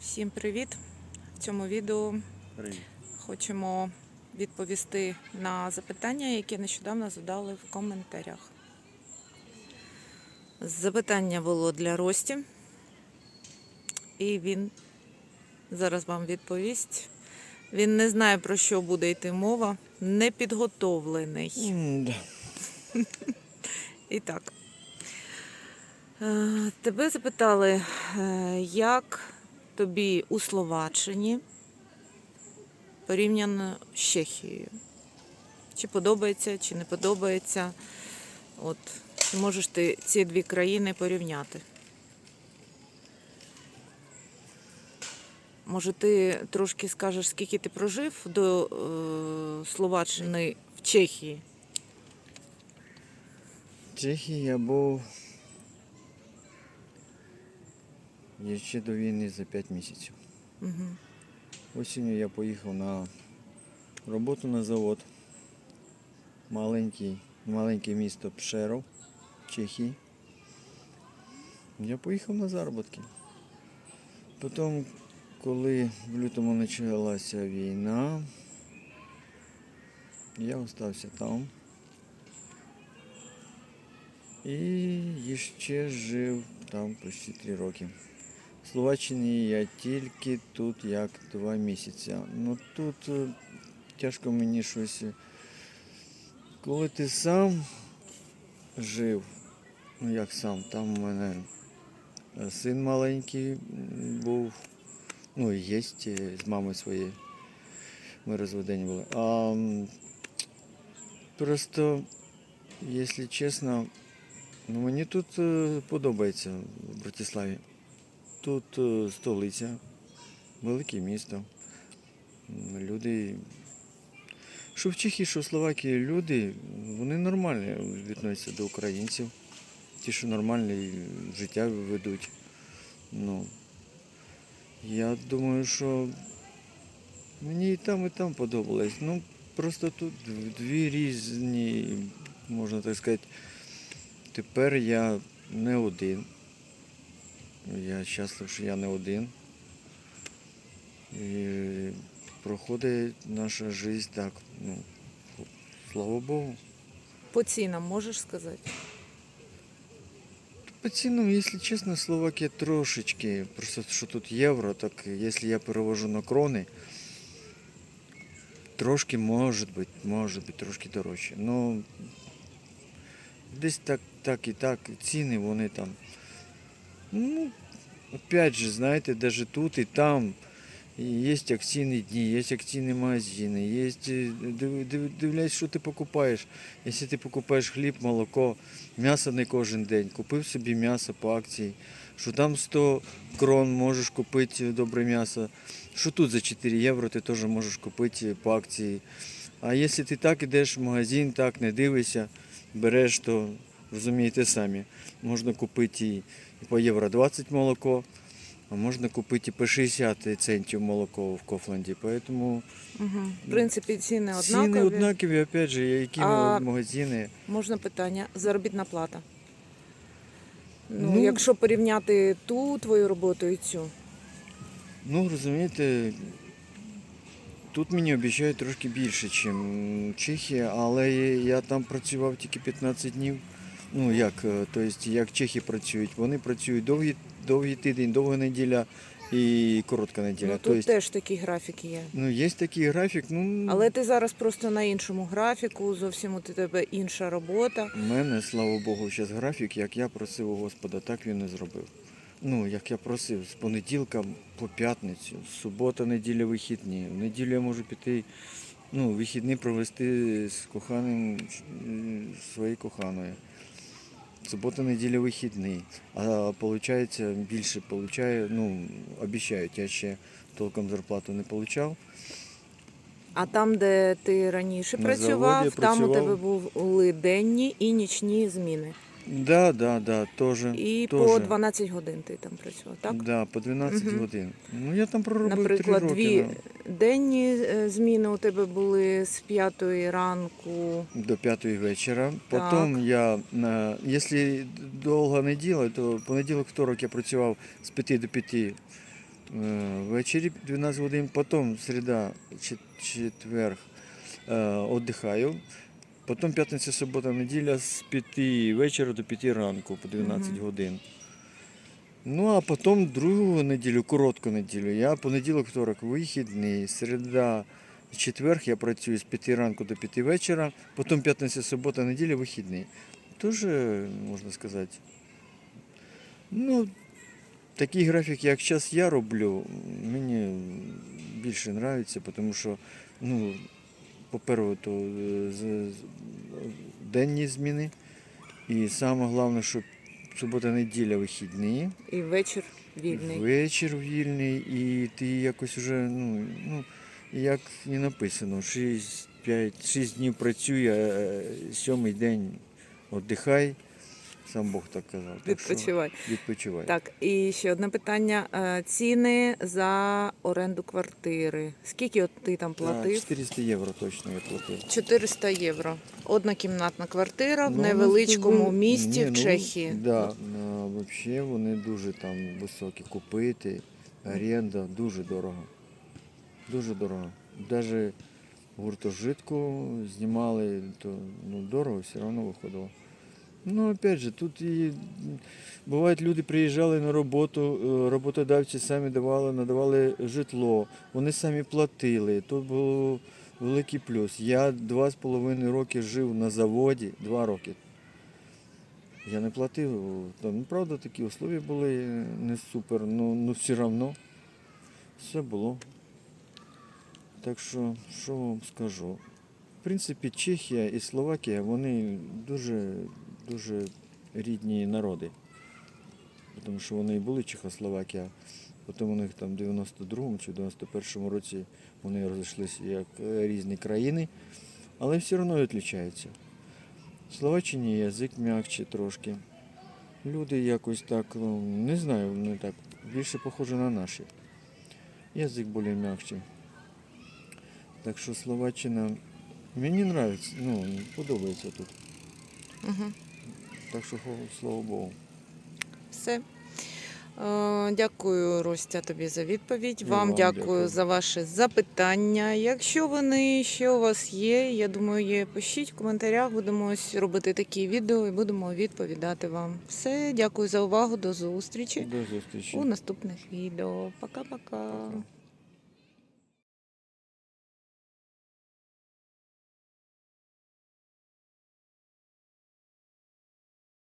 Всім привіт! В цьому відео Привіт. хочемо відповісти на запитання, які нещодавно задали в коментарях. Запитання було для Рості, і він зараз вам відповість. Він не знає, про що буде йти мова, не підготовлений. І так. Е, Тебе запитали, е, як тобі у Словаччині порівняно з Чехією? Чи подобається, чи не подобається? От, чи можеш ти ці дві країни порівняти? Може, ти трошки скажеш, скільки ти прожив до е, Словаччини в Чехії? В Чехії я був ще до війни за 5 місяців. Угу. Осінню я поїхав на роботу на завод. Маленький, маленьке місто Пшеров, Чехії. Я поїхав на заробітки. Потім, коли в лютому почалася війна, я залишився там. І ще жив там почти три роки. В Словаччині я тільки тут як два місяці. Ну тут е, тяжко мені щось. е, Коли ти сам жив, ну як сам, там у мене е, син маленький був, ну і є з мамою своєю. Ми розведені були. А просто, якщо чесно, ну мені тут е, подобається в Братиславі. Тут е, столиця, велике місто. Люди. Що в Чехії, що в Словакії, люди, вони нормальні відносяться до українців. Ті, що нормальне життя ведуть. Ну, я думаю, що мені і там, і там подобалось. Ну, просто тут дві різні, можна так сказати, тепер я не один. Я щаслив, що я не один. І проходить наша життя так, ну, слава Богу. По цінам можеш сказати? По цінам, якщо чесно, Словакія трошечки, просто що тут євро, так якщо я перевожу на крони, трошки може бути, може бути трошки дорожче. Ну десь так, так і так, ціни вони там. Ну, опять же, знаєте, навіть тут і там є акційні дні, є акційні магазини, є, е, див, див, дивлясь, що ти покупаєш. Якщо ти покупаєш хліб, молоко, м'ясо не кожен день, купив собі м'ясо по акції, що там 100 крон можеш купити добре м'ясо, що тут за 4 євро ти теж можеш купити по акції. А якщо ти так ідеш в магазин, так не дивишся, береш, то розумієте самі, можна купити і по євро 20 молоко, а можна купити і по 60 центів молоко в Кофланді. Поэтому Угу. В принципі, ціни однакові. ціни однакові, опять же, які А- магазини. Можна питання. Заробітна плата. Ну, Ну- якщо порівняти ту твою роботу і цю. Ну, розумієте, тут мені обіцяють трошки більше, ніж Чехія, але я там працював тільки 15 днів. Ну як, е, тобто, як чехи працюють, вони працюють довгий, довгий тиждень, довга неділя і коротка неділя. Ну, тут тобто, теж такий графік є. ну, є такий графік, ну Але ти зараз просто на іншому графіку, зовсім у тебе інша робота. у мене, слава Богу, зараз графік, як я просив у Господа, так він і зробив. Ну, як я просив, з понеділка по п'ятницю, субота, неділя, вихідні. В неділю я можу піти, ну, вихідні провести з коханим м, своєю коханою. Субота, неділя, вихідний. А виходить, більше получаю, ну, обіцяють, я ще толком зарплату не отримав. А там, де ти раніше На працював, заводі там у працював. тебе були денні і нічні зміни. Да, да, да, теж. І по 12 годин ти там працював, так? Да, по 12 Мгм. годин. Ну я там проробив Наприклад, 3 роки. дві да. денні е, зміни у тебе були з 5 ранку. до п'ятої вечора. Так. Потім я, на- якщо довга неділя, то понеділок, второк я працював з 5 до 5, Е, Ввечері 12 годин, потім середа, чет- четверг е, віддихаю. Потім п'ятниця, субота, неділя з 5 вечора до 5 ранку по 12 Мгм. годин. Ну, а потім другу неділю, коротку неділю. Я понеділок, второк вихідний, середа, четверг я працюю з 5 ранку до 5 вечора, потім п'ятниця, субота, неділя, вихідний. Дуже, можна сказати, ну, такий графік, як зараз я роблю, мені більше подобається, тому що, ну, по-перше, то е, денні зміни. І саме головне, що субота-неділя вихідні, І вечір вільний. вечір вільний, і ти якось вже, ну, ну як і написано, 6, 5, 6 днів працює, а сьомий день віддихай. Сам Бог так казав. Так що Відпочивай. відпочивай. Так, і ще одне питання. Е, Ціни за оренду квартири. Скільки от ти там платив? 400 євро точно я платив. 400 євро. Однокімнатна квартира в Ну, невеличкому ну, місті ні, в ну, Чехії. Да, взагалі вони дуже там високі. Купити, оренда дуже дорого. Дуже дорого. Навіть гуртожитку знімали, то ну, дорого все одно виходило. Ну, опять же, тут і бувають, люди приїжджали на роботу, е, роботодавці самі давали, надавали житло, вони самі платили. Тут був великий плюс. Я два з половиною роки жив на заводі, два роки. Я не платив. Там, ну, правда, такі условия були не супер, ну, ну все одно все було. Так що, що вам скажу? В принципі, Чехія і Словакія, вони дуже, дуже рідні народи. Тому що вони і були Чехословакія, потім у них там в 92-му чи 91-му році вони розійшлися як е, різні країни, але все одно відрізняються. В Словаччині язик м'якче трошки. Люди якось так, ну, не знаю, вони так більше похожі на наші. Язик більш м'якший. Так що Словаччина мені подобається, ну, подобається тут. Угу. Так що слава Богу. Все. Е, Дякую, Ростя, тобі за відповідь. Вам вам дякую, дякую. за ваші запитання. Якщо вони ще у вас є, я думаю, є, пишіть в коментарях. Будемо ось робити такі відео і будемо відповідати вам. Все, дякую за увагу. До зустрічі До зустрічі. у наступних відео. Пока-пока. Пока.